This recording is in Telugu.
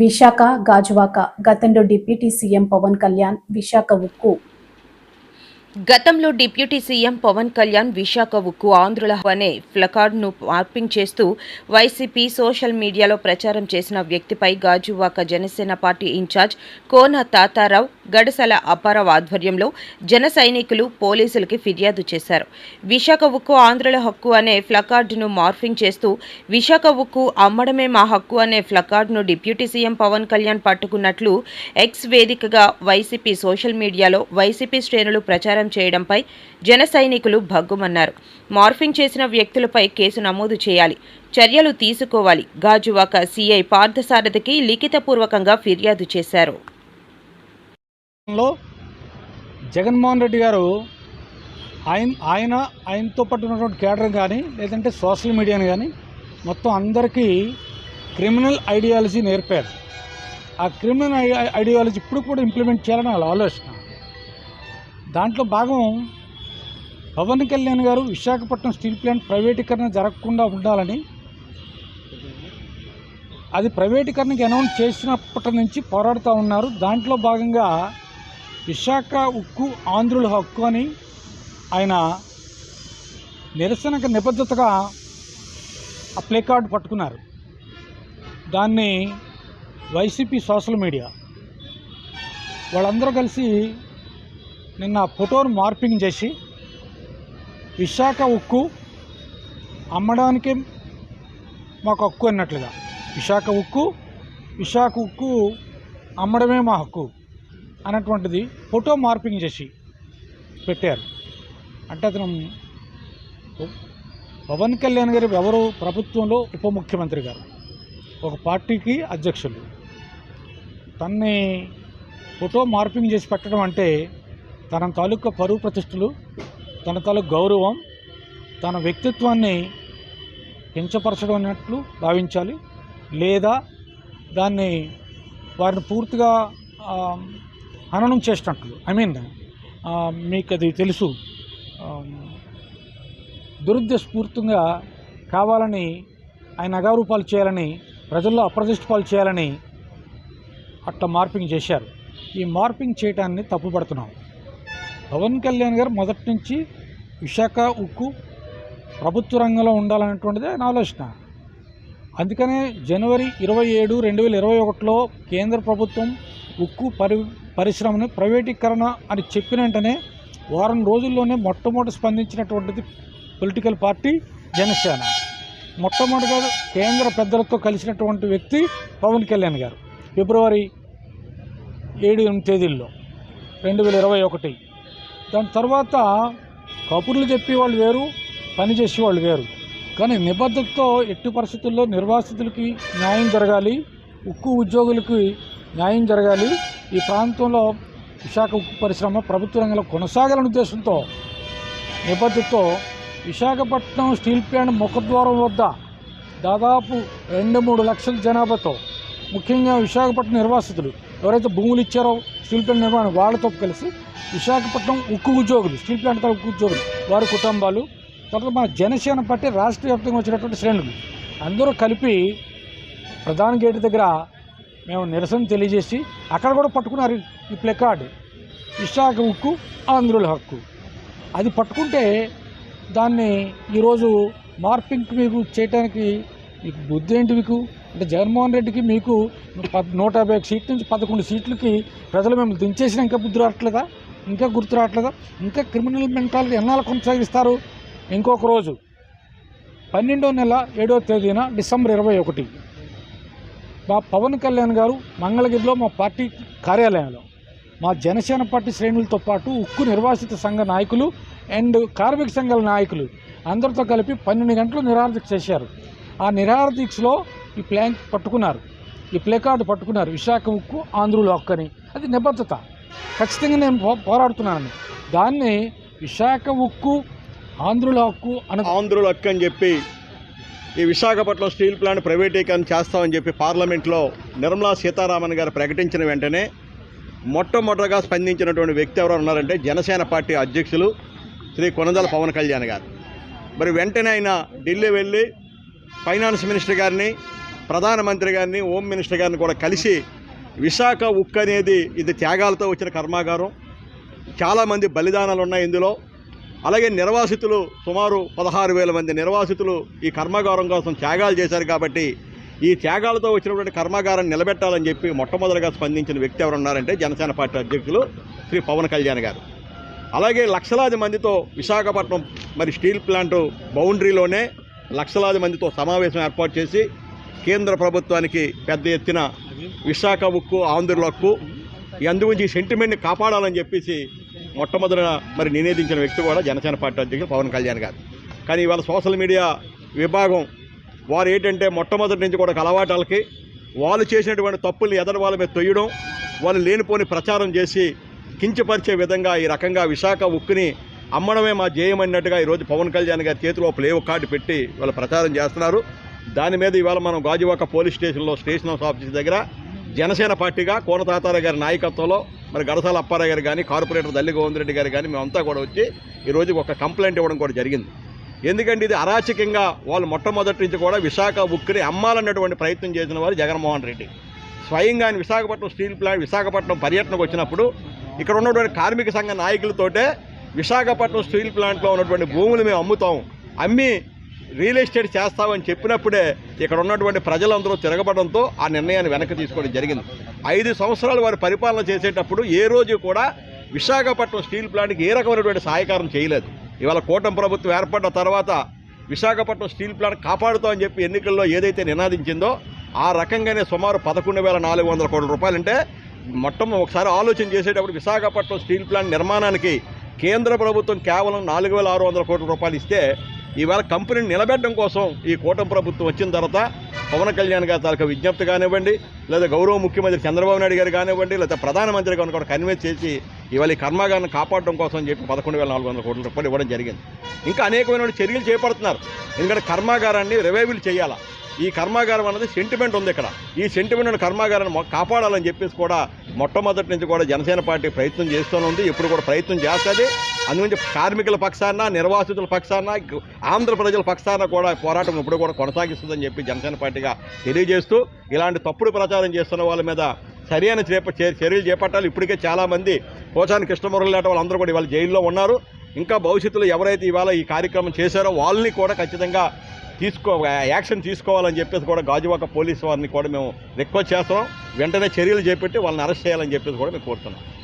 విశాఖ గాజువాక గతంలో డిప్యూటీ సీఎం పవన్ కళ్యాణ్ విశాఖ ఉక్కు. గతంలో డిప్యూటీ సీఎం పవన్ కళ్యాణ్ విశాఖ ఉక్కు ఆంధ్రుల అనే ప్లకార్డును మార్పింగ్ చేస్తూ వైసీపీ సోషల్ మీడియాలో ప్రచారం చేసిన వ్యక్తిపై Gajuwaka Janasena party in charge Kona Tatarao Gadasala Apparao ఆధ్వర్యంలో జన సైనికులు పోలీసులకి ఫిర్యాదు చేశారు. విశాఖ ఉక్కు ఆంధ్రుల హక్కు అనే ఫ్లకార్డును మార్ఫింగ్ చేస్తూ విశాఖ ఉక్కు అమ్మడమే మా హక్కు అనే ఫ్లకార్డును డిప్యూటీ సీఎం పవన్ కళ్యాణ్ పట్టుకున్నట్లు ఎక్స్ వేదికగా వైసీపీ సోషల్ మీడియాలో వైసీపీ శ్రేణులు ప్రచారం చేయడంపై జన సైనికులు భగ్గుమన్నారు. మార్ఫింగ్ చేసిన వ్యక్తులపై కేసు నమోదు చేయాలి. చర్యలు తీసుకోవాలి. గాజువాక సీఐ పార్థసారథికి లిఖితపూర్వకంగా ఫిర్యాదు చేశారు. లో జగన్మోహన్ రెడ్డి గారు ఆయన ఆయన ఆయనతో పాటు ఉన్నటువంటి కేడర్ కానీ లేదంటే సోషల్ మీడియాని కానీ మొత్తం అందరికీ క్రిమినల్ ఐడియాలజీ నేర్పారు. ఆ క్రిమినల్ ఐడియాలజీ ఇప్పుడు కూడా ఇంప్లిమెంట్ చేయాలని వాళ్ళ ఆలోచన. దాంట్లో భాగం పవన్ కళ్యాణ్ గారు విశాఖపట్నం స్టీల్ ప్లాంట్ ప్రైవేటీకరణ జరగకుండా ఉండాలని అది ప్రైవేటీకరణకి అనౌన్స్ చేసినప్పటి నుంచి పోరాడుతూ ఉన్నారు. దాంట్లో భాగంగా విశాఖ ఉక్కు ఆంధ్రుల హక్కు అని ఆయన నిరసనకు నిబద్ధతగా ఆ ప్లే కార్డు పట్టుకున్నారు. దాన్ని వైసీపీ సోషల్ మీడియా వాళ్ళందరూ కలిసి నిన్న ఫోటోను మార్పింగ్ చేసి విశాఖ ఉక్కు అమ్మడానికి మాకు హక్కు అన్నట్లుగా. విశాఖ ఉక్కు విశాఖ ఉక్కు అమ్మడమే మా హక్కు. అన్నటువంటిది ఫోటో మార్పింగ్ చేసి పెట్టారు. అంటే అతను పవన్ కళ్యాణ్ గారు ఎవరు ప్రభుత్వంలో ఉప ముఖ్యమంత్రి గారు? ఒక పార్టీకి అధ్యక్షులు. తన్ని ఫోటో మార్పింగ్ చేసి పెట్టడం అంటే తన తాలూకా పరువు ప్రతిష్టలు తన తాలూకు గౌరవం తన వ్యక్తిత్వాన్ని కించపరచడం అన్నట్లు భావించాలి. లేదా దాన్ని వారిని పూర్తిగా ఆ, హననం చేసినట్లు. ఐ మీన్ మీకు అది తెలుసు. ఆ, దురుద్దేశపూర్తంగా కావాలని ఆయన అగారూపాలు చేయాలని ప్రజల్లో అప్రదిష్టపాలు చేయాలని అట్లా మార్పింగ్ చేశారు. ఈ మార్పింగ్ చేయటాన్ని తప్పుపడుతున్నాం. పవన్ కళ్యాణ్ గారు మొదటి నుంచి విశాఖ ఉక్కు ప్రభుత్వ రంగంలో ఉండాలనేటువంటిది ఆయన ఆలోచన. అందుకనే జనవరి ఇరవై ఏడు రెండు వేల ఇరవై ఒకటిలో కేంద్ర ప్రభుత్వం ఉక్కు పరి పరిశ్రమను ప్రైవేటీకరణ అని చెప్పిన వెంటనే వారం రోజుల్లోనే మొట్టమొదటి స్పందించినటువంటిది పొలిటికల్ పార్టీ జనసేన. మొట్టమొదటిగా కేంద్ర పెద్దలతో కలిసినటువంటి వ్యక్తి పవన్ కళ్యాణ్ గారు. ఫిబ్రవరి ఏడు ఎనిమిది తేదీల్లో రెండు వేల ఇరవై ఒకటి. దాని తర్వాత కబుర్లు చెప్పేవాళ్ళు వేరు పనిచేసేవాళ్ళు వేరు. కానీ నిబద్ధతతో ఎట్టి పరిస్థితుల్లో నిర్వాసితులకి న్యాయం జరగాలి ఉక్కు ఉద్యోగులకి న్యాయం జరగాలి ఈ ప్రాంతంలో విశాఖ ఉక్కు పరిశ్రమ ప్రభుత్వ రంగంలో కొనసాగాలనే ఉద్దేశంతో నిబద్ధతతో విశాఖపట్నం స్టీల్ ప్లాంట్ ముఖద్వారం వద్ద దాదాపు రెండు మూడు లక్షల జనాభాతో ముఖ్యంగా విశాఖపట్నం నిర్వాసితులు ఎవరైతే భూములు ఇచ్చారో స్టీల్ ప్లాంట్ నిర్మాణం వాళ్ళతో కలిసి విశాఖపట్నం ఉక్కు ఉద్యోగులు స్టీల్ ప్లాంట్ తాలూకు ఉక్కు ఉద్యోగులు వారి కుటుంబాలు తర్వాత మా జనసేన పార్టీ రాష్ట్ర వ్యాప్తంగా వచ్చినటువంటి శ్రేణులు అందరూ కలిపి ప్రధాన గేటు దగ్గర మేము నిరసన తెలియజేసి అక్కడ కూడా పట్టుకున్నారు ఈ ప్లెకార్డ్. విశాఖ హక్కు ఆంధ్రుల హక్కు. అది పట్టుకుంటే దాన్ని ఈరోజు మార్పింగ్ మీకు చేయడానికి మీకు బుద్ధి ఏంటి మీకు? అంటే జగన్మోహన్ రెడ్డికి మీకు పద్- నూట యాభై ఒక సీట్ల నుంచి పదకొండు సీట్లకి ప్రజలు మేము దించేసిన ఇంకా బుద్ధి రావట్లేదా? ఇంకా గుర్తు రావట్లేదా? ఇంకా క్రిమినల్ మెంటాలిటీ ఎన్నాళ్ళు కొనసాగిస్తారు? ఇంకొక రోజు. పన్నెండో నెల ఏడో తేదీన డిసెంబర్ ఇరవై ఒకటి. మా పవన్ కళ్యాణ్ గారు మంగళగిరిలో మా పార్టీ కార్యాలయంలో. మా జనసేన పార్టీ శ్రేణులతో పాటు ఉక్కు నిర్వాసిత సంఘ నాయకులు అండ్ కార్మిక సంఘాల నాయకులు అందరితో కలిపి పన్నెండు గంటలు నిరాహారదీక్ష చేశారు. ఆ నిరాహారదీక్షలో ఈ ప్లాన్ పట్టుకున్నారు. ఈ ప్లే కార్డు పట్టుకున్నారు. విశాఖ ఉక్కు ఆంధ్రుల హక్కు అది నిబద్ధత. ఖచ్చితంగా నేను పో పోరాడుతున్నాను దాన్ని విశాఖ ఉక్కు ఆంధ్రుల హక్కు అని ఆంధ్రుల హక్కు అని చెప్పి ఈ విశాఖపట్నం స్టీల్ ప్లాంట్ ప్రైవేటీకరణ చేస్తామని చెప్పి పార్లమెంట్లో నిర్మలా సీతారామన్ గారు ప్రకటించిన వెంటనే మొట్టమొదటగా స్పందించినటువంటి వ్యక్తి ఎవరు ఉన్నారంటే జనసేన పార్టీ అధ్యక్షులు శ్రీ కొనదల పవన్ కళ్యాణ్ గారు. మరి వెంటనే ఆయన ఢిల్లీ వెళ్ళి ఫైనాన్స్ మినిస్టర్ గారిని ప్రధానమంత్రి గారిని హోమ్ మినిస్టర్ గారిని కూడా కలిసి విశాఖ ఉక్కు అనేది ఇది త్యాగాలతో వచ్చిన కర్మాగారం. చాలామంది బలిదానాలు ఉన్నాయి ఇందులో. అలాగే నిర్వాసితులు సుమారు పదహారు వేల మంది నిర్వాసితులు ఈ కర్మాగారం కోసం త్యాగాలు చేశారు కాబట్టి ఈ త్యాగాలతో వచ్చినటువంటి కర్మాగారాన్ని నిలబెట్టాలని చెప్పి మొట్టమొదటిగా స్పందించిన వ్యక్తి ఎవరు ఉన్నారంటే జనసేన పార్టీ అధ్యక్షులు శ్రీ పవన్ కళ్యాణ్ గారు. అలాగే లక్షలాది మందితో విశాఖపట్నం మరి స్టీల్ ప్లాంట్ బౌండరీలోనే లక్షలాది మందితో సమావేశం ఏర్పాటు చేసి కేంద్ర ప్రభుత్వానికి పెద్ద ఎత్తున విశాఖ ఉక్కు ఆంధ్రుల హక్కు ఈ అందుగురించి సెంటిమెంట్ని కాపాడాలని చెప్పేసి మొట్టమొదట మరి నినేదించిన వ్యక్తి కూడా జనసేన పార్టీ అధ్యక్షుడు పవన్ కళ్యాణ్ గారు. కానీ ఇవాళ సోషల్ మీడియా విభాగం వారు ఏంటంటే మొట్టమొదటి నుంచి కూడా అలవాటాలకి వాళ్ళు చేసినటువంటి తప్పుల్ని ఎదరు వాళ్ళ మీద తొయ్యడం వాళ్ళు లేనిపోని ప్రచారం చేసి కించపరిచే విధంగా ఈ రకంగా విశాఖ ఉక్కుని అమ్మడమే మా జేయం ఈరోజు పవన్ కళ్యాణ్ గారి చేతిలో ప్లేవ్ కార్డు పెట్టి వాళ్ళు ప్రచారం చేస్తున్నారు. దాని మీద ఇవాళ మనం గాజువాక పోలీస్ స్టేషన్లో స్టేషన్ హౌస్ ఆఫీస్ దగ్గర జనసేన పార్టీగా కోనతాతారావు గారి నాయకత్వంలో మరి గడసాల అప్పారావు గారు కానీ కార్పొరేటర్ దల్లి గోవిందరెడ్డి గారు కానీ మేమంతా కూడా వచ్చి ఈరోజు ఒక కంప్లైంట్ ఇవ్వడం కూడా జరిగింది. ఎందుకంటే ఇది అరాచకంగా వాళ్ళు మొట్టమొదటి నుంచి కూడా విశాఖ ఉక్కుని అమ్మాలన్నటువంటి ప్రయత్నం చేసిన వారు జగన్మోహన్ రెడ్డి. స్వయంగా ఆయన విశాఖపట్నం స్టీల్ ప్లాంట్ విశాఖపట్నం పర్యటనకు వచ్చినప్పుడు ఇక్కడ ఉన్నటువంటి కార్మిక సంఘ నాయకులతోటే విశాఖపట్నం స్టీల్ ప్లాంట్లో ఉన్నటువంటి భూములు మేము అమ్ముతాం. అమ్మి రియల్ ఎస్టేట్ చేస్తామని చెప్పినప్పుడే ఇక్కడ ఉన్నటువంటి ప్రజలందరూ తిరగబడంతో ఆ నిర్ణయాన్ని వెనక్కి తీసుకోవడం జరిగింది. ఐదు సంవత్సరాలు వారు పరిపాలన చేసేటప్పుడు ఏ రోజు కూడా విశాఖపట్నం స్టీల్ ప్లాంట్కి ఏ రకమైనటువంటి సహాయకారం చేయలేదు. ఇవాళ కూటమి ప్రభుత్వం ఏర్పడ్డ తర్వాత విశాఖపట్నం స్టీల్ ప్లాంట్ కాపాడుతామని చెప్పి ఎన్నికల్లో ఏదైతే నినాదించిందో ఆ రకంగానే సుమారు పదకొండు వేల నాలుగు వందల కోట్ల రూపాయలంటే మొత్తం ఒకసారి ఆలోచన చేసేటప్పుడు విశాఖపట్నం స్టీల్ ప్లాంట్ నిర్మాణానికి కేంద్ర ప్రభుత్వం కేవలం నాలుగు వేల ఆరు వందల కోట్ల రూపాయలు ఇస్తే ఇవాళ కంపెనీని నిలబెట్టడం కోసం ఈ కూటమి ప్రభుత్వం వచ్చిన తర్వాత పవన్ కళ్యాణ్ గారి తాలూకా విజ్ఞప్తి కానివ్వండి లేదా గౌరవ ముఖ్యమంత్రి చంద్రబాబు నాయుడు గారు కానివ్వండి లేదా ప్రధానమంత్రి గారిని కూడా కన్వే చేసి ఇవాళ ఈ కర్మాగారాన్ని కాపాడడం కోసం చెప్పి పదకొండు వేల నాలుగు వందల కోట్ల రూపాయలు ఇవ్వడం జరిగింది. ఇంకా అనేకమైన చర్యలు చేపడుతున్నారు. ఎందుకంటే కర్మాగారాన్ని రివైవల్ చేయాలా? ఈ కర్మాగారం అనేది సెంటిమెంట్ ఉంది ఇక్కడ. ఈ సెంటిమెంట్ కర్మాగారాన్ని కాపాడాలని చెప్పేసి కూడా మొట్టమొదటి నుంచి కూడా జనసేన పార్టీ ప్రయత్నం చేస్తూనే ఉంది. ఇప్పుడు కూడా ప్రయత్నం చేస్తుంది. అందుకని కార్మికుల పక్షాన నిర్వాసితుల పక్షాన ఆంధ్రప్రజల ఆంధ్ర ప్రజల పక్షాన కూడా పోరాటం ఇప్పుడు కూడా కొనసాగిస్తుందని చెప్పి జనసేన పార్టీగా తెలియజేస్తూ ఇలాంటి తప్పుడు ప్రచారం చేస్తున్న వాళ్ళ మీద సరైన చేప చే- చర్యలు చేపట్టాలి. ఇప్పటికే చాలామంది పోచాని కృష్ణమురళి లాంటి వాళ్ళందరూ కూడా ఇవాళ జైల్లో ఉన్నారు. ఇంకా భవిష్యత్తులో ఎవరైతే ఇవాళ ఈ కార్యక్రమం చేశారో వాళ్ళని కూడా ఖచ్చితంగా తీసుకో యాక్షన్ తీసుకోవాలని చెప్పేసి కూడా గాజువాక పోలీసు వారిని కూడా మేము రిక్వెస్ట్ చేస్తాం. వెంటనే చర్యలు చేపట్టి వాళ్ళని అరెస్ట్ చేయాలని చెప్పేసి కూడా మేము కోరుతున్నాం.